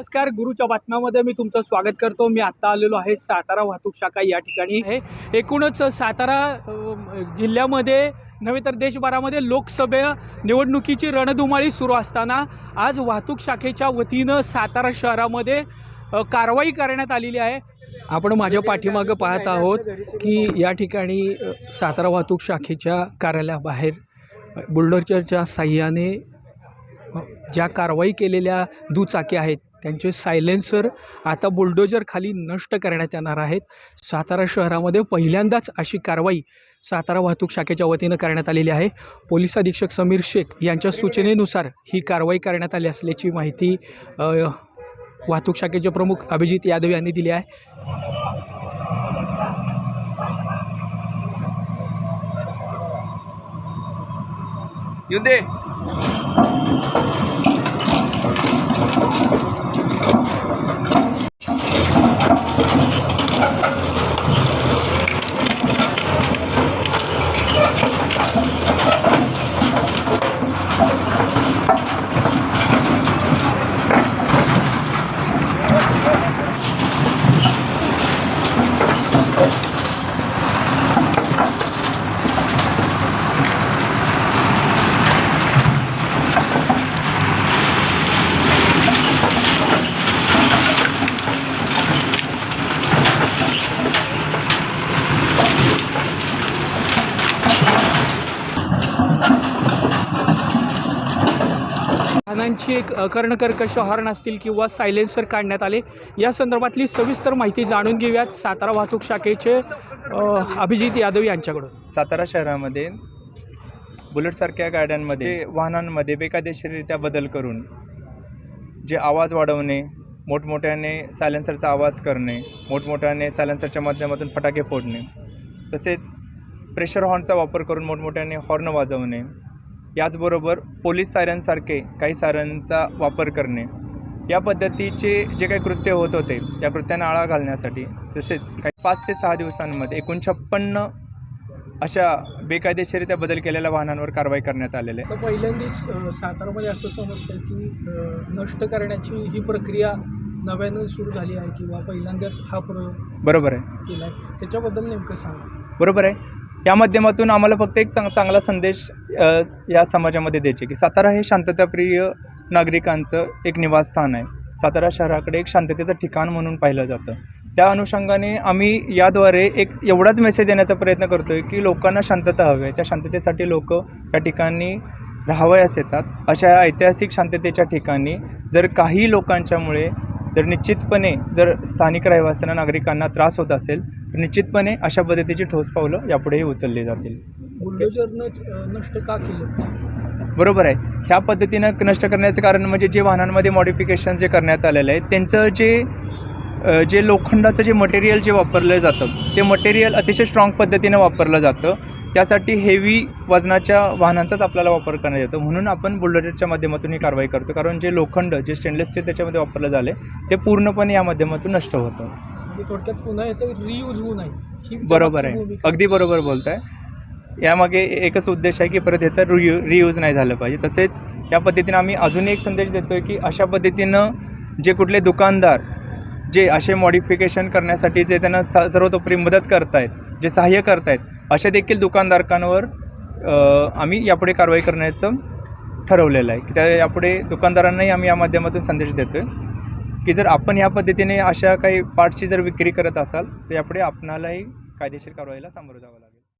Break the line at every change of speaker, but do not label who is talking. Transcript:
नमस्कार गुरुच्या बातम्यामध्ये मी तुमचं स्वागत करतो. मी आत्ता आलेलो आहे सातारा वाहतूक शाखा या ठिकाणी. आहे एकूणच सातारा जिल्ह्यामध्ये नव्हे तर देशभरामध्ये लोकसभा निवडणुकीची रणधुमाळी सुरू असताना आज वाहतूक शाखेच्या वतीनं सातारा शहरामध्ये कारवाई करण्यात आलेली आहे. आपण माझ्या पाठीमागं पाहत आहोत की या ठिकाणी सातारा वाहतूक शाखेच्या कार्यालयाबाहेर अ, बुलडोजरच्या साह्याने ज्या कारवाई केलेल्या दुचाकी आहेत त्यांचे सायलेन्सर आता बुलडोजर खाली नष्ट करण्यात येणार आहेत. सातारा शहरामध्ये पहिल्यांदाच अशी कारवाई सातारा वाहतूक शाखेच्या वतीनं करण्यात आलेली आहे. पोलीस अधीक्षक समीर शेख यांच्या सूचनेनुसार ही कारवाई करण्यात आली असल्याची माहिती वाहतूक शाखेचे प्रमुख अभिजित यादव यांनी दिली आहे.
येऊन दे.
त्यांची एक कर्णकर्कश हॉर्न असतील किंवा सायलेन्सर काढण्यात आले या संदर्भातली सविस्तर माहिती जाणून घेऊयात सातारा वाहतूक शाखेचे अभिजित यादव यांच्याकडून.
सातारा शहरामध्ये बुलेटसारख्या गाड्यांमध्ये वाहनांमध्ये बेकायदेशीररित्या बदल करून जे आवाज वाढवणे मोठमोठ्याने सायलेन्सरचा आवाज करणे मोठमोठ्याने सायलेन्सरच्या माध्यमातून फटाके फोडणे तसेच प्रेशर हॉर्नचा वापर करून मोठमोठ्याने हॉर्न वाजवणे याचबरोबर पोलीस सायरनसारखे काही सायरनचा वापर करणे. या पद्धतीचे जे काही कृत्य होत होते या कृत्यांना आळा घालण्यासाठी तसेच काही पाच ते सहा दिवसांमध्ये एकूण छप्पन्न अशा बेकायदेशीरित्या बदल केलेल्या वाहनांवर कारवाई करण्यात आलेली आहे.
पहिल्यांदाच सातारामध्ये असं समजतं की नष्ट करण्याची ही प्रक्रिया नव्यानं सुरू झाली आहे किंवा पहिल्यांदाच हा प्रयोग
बरोबर आहे.
केला आहे त्याच्याबद्दल नेमकं सांगा.
बरोबर आहे. या माध्यमातून आम्हाला फक्त एक चांग चांगला संदेश या समाजामध्ये द्यायचे की सातारा हे शांतताप्रिय नागरिकांचं एक निवासस्थान आहे. सातारा शहराकडे एक शांततेचं ठिकाण म्हणून पाहिलं जातं. त्या अनुषंगाने आम्ही याद्वारे एक एवढाच मेसेज देण्याचा प्रयत्न करतो आहे की लोकांना शांतता हवी आहे. त्या शांततेसाठी लोक त्या ठिकाणी राहावयास येतात. अशा ऐतिहासिक शांततेच्या ठिकाणी जर काही लोकांच्यामुळे जर निश्चितपणे जर स्थानिक रहिवाशांना नागरिकांना त्रास होत असेल निश्चितपणे अशा पद्धतीची ठोस पावलं यापुढेही उचलली जातील.
नष्ट का केलं?
बरोबर आहे. ह्या पद्धतीनं नष्ट करण्याचं कारण म्हणजे जे वाहनांमध्ये मॉडिफिकेशन जे करण्यात आलेलं आहे त्यांचं जे जे लोखंडाचं जे मटेरियल जे वापरलं जातं ते मटेरियल अतिशय स्ट्रॉंग पद्धतीनं वापरलं जातं. त्यासाठी हेवी वजनाच्या वाहनांचाच आपल्याला वापर करण्यात येतो. म्हणून आपण बुलडोजरच्या माध्यमातून ही कारवाई करतो. कारण जे लोखंड जे स्टेनलेस स्टील त्याच्यामध्ये वापरलं झालं ते पूर्णपणे या माध्यमातून नष्ट होतं.
म्हणजे थोडक्यात पुन्हा याचं रियूज होऊ नये. ही
बरोबर आहे.
भूमिका.
अगदी बरोबर बोलताय. यामागे एकच उद्देश आहे की परत ह्याचा रियू रियूज नाही झालं पाहिजे. तसेच या पद्धतीनं आम्ही अजूनही एक संदेश देतो आहे की अशा पद्धतीनं जे कुठले दुकानदार जे असे मॉडिफिकेशन करण्यासाठी जे त्यांना स सर्वतोपरी मदत करतायत जे सहाय्य करतायत अशा देखील दुकानधारकांवर अ, आम्ही यापुढे कारवाई करण्याचं ठरवलेलं आहे. की त्या यापुढे दुकानदारांनाही आम्ही या माध्यमातून संदेश देतो आहे की जर आपण या पद्धतीने अशा काही पार्टची जर विक्री करत असाल तर यापुढे आपणालाही कायदेशीर कारवाईला सामोरं जावं लागेल.